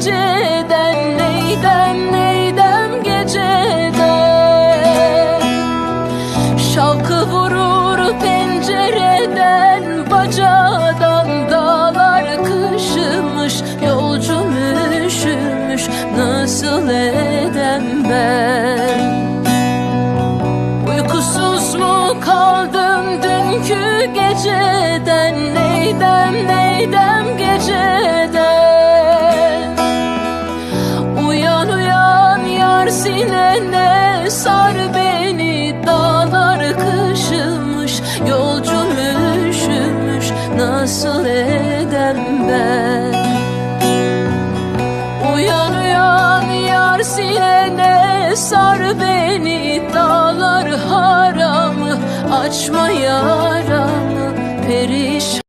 geceden Neydem neydem geceden? Şalkı vurur pencereden Bacadan dağlar kışmış Yolcum üşümüş Nasıl edem ben? Uykusuz mu kaldım dünkü Güvenle sar beni dağlar kışılmış Yolcum üşümüş nasıl edem ben? Uyan uyan yar silene sar beni Dağlar haramı açma yaramı perişan